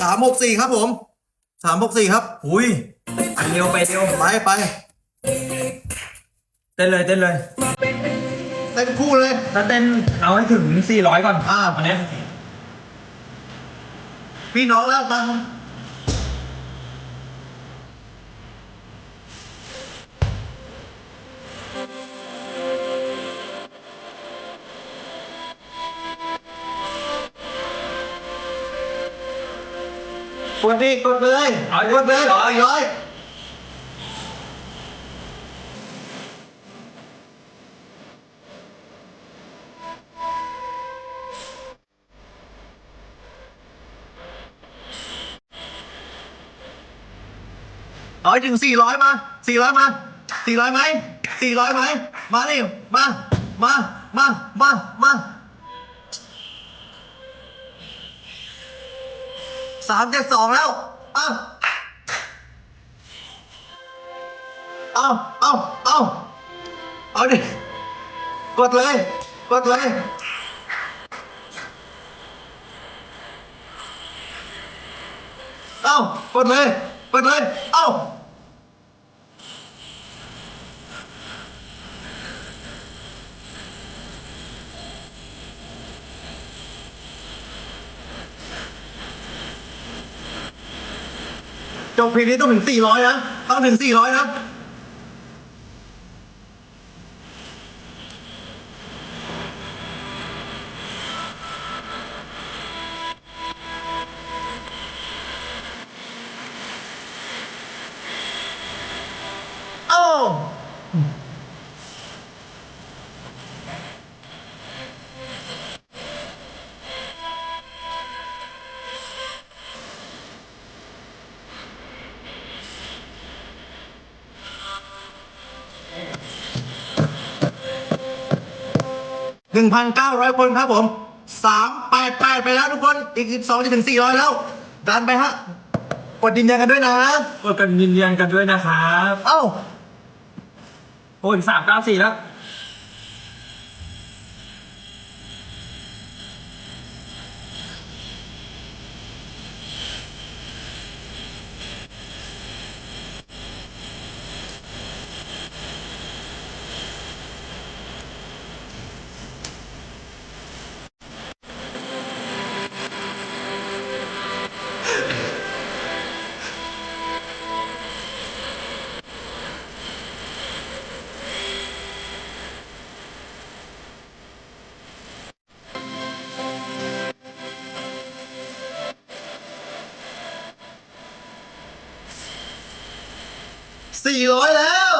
สามหกสี่ครับผมสามหกสี่ครับอุ้ยไปเร็วไปเร็วไปไปเต้นเลยเต้นเลยเต้นคู่เลยถ้าเต้นเอาให้ถึง400ก่อนอ่าอันเนี้ยพี่น้องแล้วตัง ดดิกดเลยเอากดเลยร้อยร้อยเอาถึงสี่ร้อยมาสี่ร้อยมาสี่ร้อยไหมสี่ร้อยไหมมาดิมา มา มา มา มา สามเจ็ดสองแล้ว เอ้าเอาเอาเอาเอาดิ กดเลย กดเลยเอากดเลย กดเลย เอา จบเพลงนี้ต้องถึง 400 นะ ต้องถึง 400 นะ 1,900 คนครับผม 388 ไปแล้วทุกคน อีก 12จะถึง 400 แล้ว ดันไปฮะ กดยืนยันกันด้วยนะ กดกันยืนยันกันด้วยนะครับ เอ้า โอ้ยสามเก้าสี่แล้ว สี่ร้อยแล้ว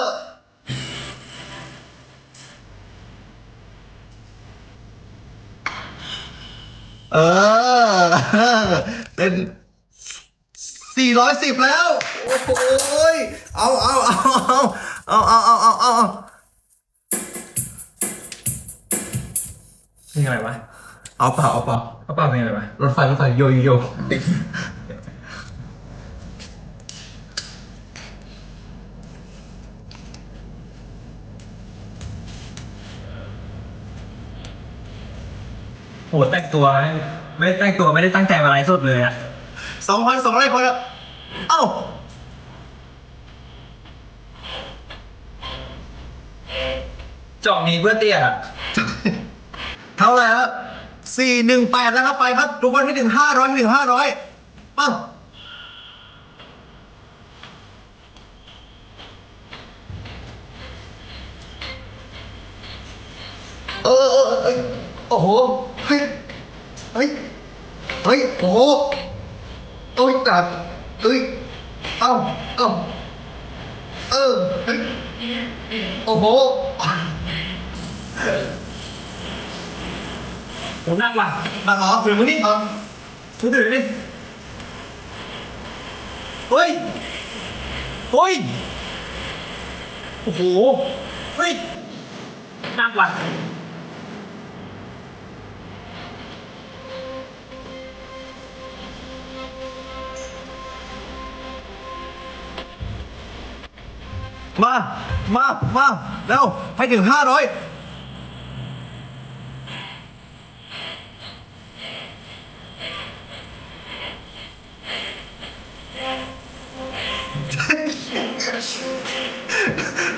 เออ เป็นสี่ร้อยสิบแล้ว โอ้โหยเอาเอาเอาเอาเอาเอาเอาเอาเอาเพลงอะไรวะเอาเปล่าเอาเปล่ากระเป๋าเพลงอะไรวะรถไฟรถไฟโยโยโย หแต่งตัว ไม่ได้แต่งตัวไม่ได้ตั้งใจมาอะไรสุดเลยอะสองพันสองร้อยคนแล้วเอ้าจอกนี้เพื่อเตี้ยอะเท่าไหร่แล้วสี่หนึ่งแปดแล้วครับไปครับ ทุกคนให้ถึงห้าร้อยให้ถึงห้าร้อยปั้งเออเออเออโอ้โห เฮ้ย เฮ้ย เฮ้ยโอ้โหโอ้ยตัดเฮ้ย เอ้า เอ้า เออเฮ้ยโอ้โหผมนั่งว่ะมาเหรอฝืนมึงนี่ถือถือดิเฮ้ย เฮ้ย โอ้โห เฮ้ยนั่งว่ะ มา มา มา เร็ว ให้ถึงห้าร้อย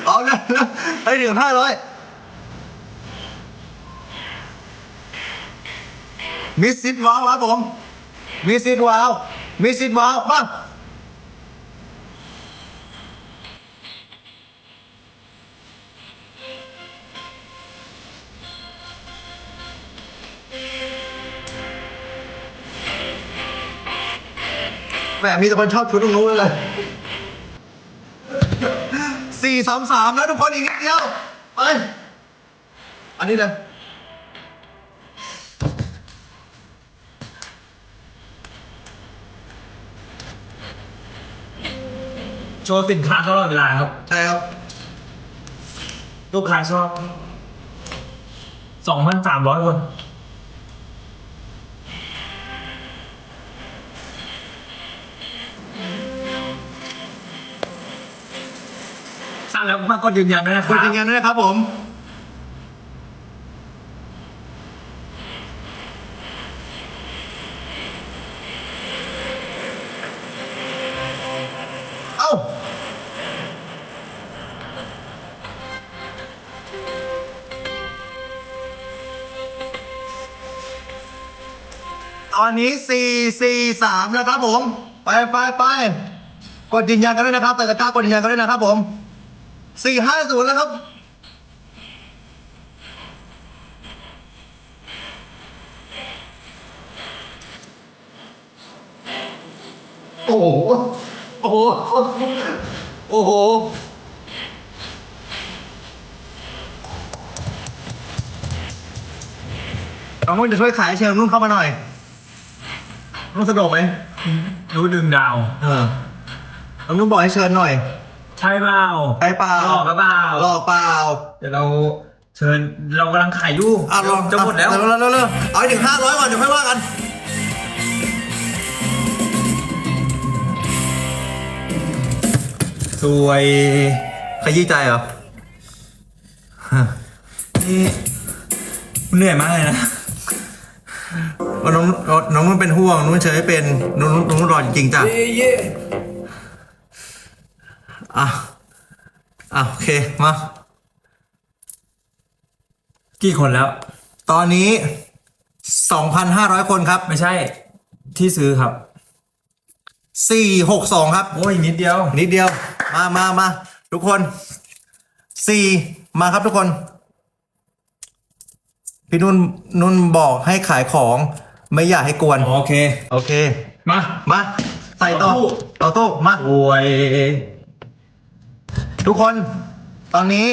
เอาเนะให้ถึงห้าร้อยมีสิทธิ์ว้าวครับผมมีสิทธิ์ว้าวมีสิทธิ์ว้าวบ้าง แหมมีแต่คนชอบชุดตรงนู้นเลยสี่สามสามแล้วทุกคนอีกนิดเดียวไปอันนี้เลยโชว์สินค้าตลอดเวลาครับ ใช่ครับลูกค้าชอบสองพันสามร้อยคน สร้างแล้วมากดยืนยันด้วยนะคกรัดบยืนยันด้วยนะครับผม เอ้า ตอนนี้สี่สี่สามนะครับผม ไปไปไปกดยืนยันกันด้วยนะครับแต่ตะกร้ากดยืนยันกันด้วยนะครับผม สี่ห้าศูนย์แล้วครับโอ้โห โอ้โห โอ้โห น้องนุ่นจะช่วยขายเชิญนุ่นเข้ามาหน่อย นุ่นสะดวกไหมรู้ดึงดาว เออน้องนุ่นบอกให้เชิญหน่อย ใช่เปล่าไปเปล่าหลอกหรือเปล่าหลอกเปล่า เดี๋ยวเราเชิญเรากำลังขายอยู่อะลองจะหมดแล้วเร็วเร็วเร็วเร็วเอาให้ถึงห้าร้อยก่อนเดี๋ยวค่อยว่ากันสวยขยี้ใจเหรอนี่เหนื่อยมากเลยนะว่าน้องน้องนุ่นเป็นห่วงนุ่นเฉยเป็นน้องนุ่นน้องนุ่นรอจริงๆจ้ะ อะอะโอเคมากี่คนแล้ว ตอนนี้2,500คนครับไม่ใช่ที่ซื้อครับ462ครับ โอ้ยนิดเดียว นิดเดียว มามามาทุกคน4มาครับทุกคน พี่นุ่นนุ่นบอกให้ขายของไม่อยากให้กวน โอเค โอเค มา มา ใส่ต่อต่อตู้ต่อตู้มาโอ้ย ทุกคนตอนนี้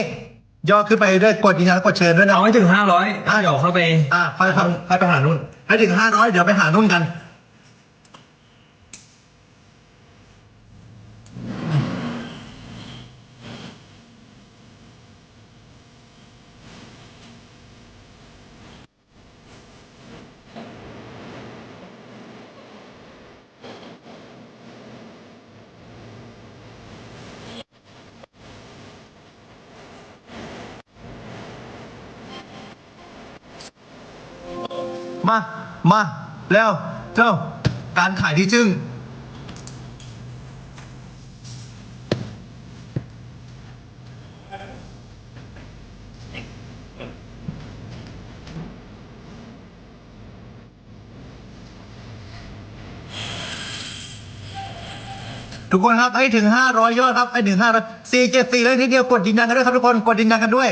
ยอดขึ้นไปเรื่อยกดยืนยันกดเชิญด้วยนะเอาให้ถึงห้าร้อยอะเดี๋ยวเข้าไปอะไปไปไปไปหานุ่นให้ถึงห้าร้อยเดี๋ยวไปหานุ่นกัน มา มาเร็วเจ้าการขายที่จึ้งทุกคนครับให้ถึง 500 ยอดครับให้ถึง500 474เลยทีเดียวกดยืนยันกันด้วยครับทุกคนกดยืนยันกันด้วย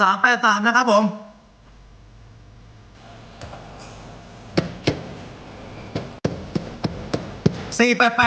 สามแปดสามนะครับผมสี่แปดแปด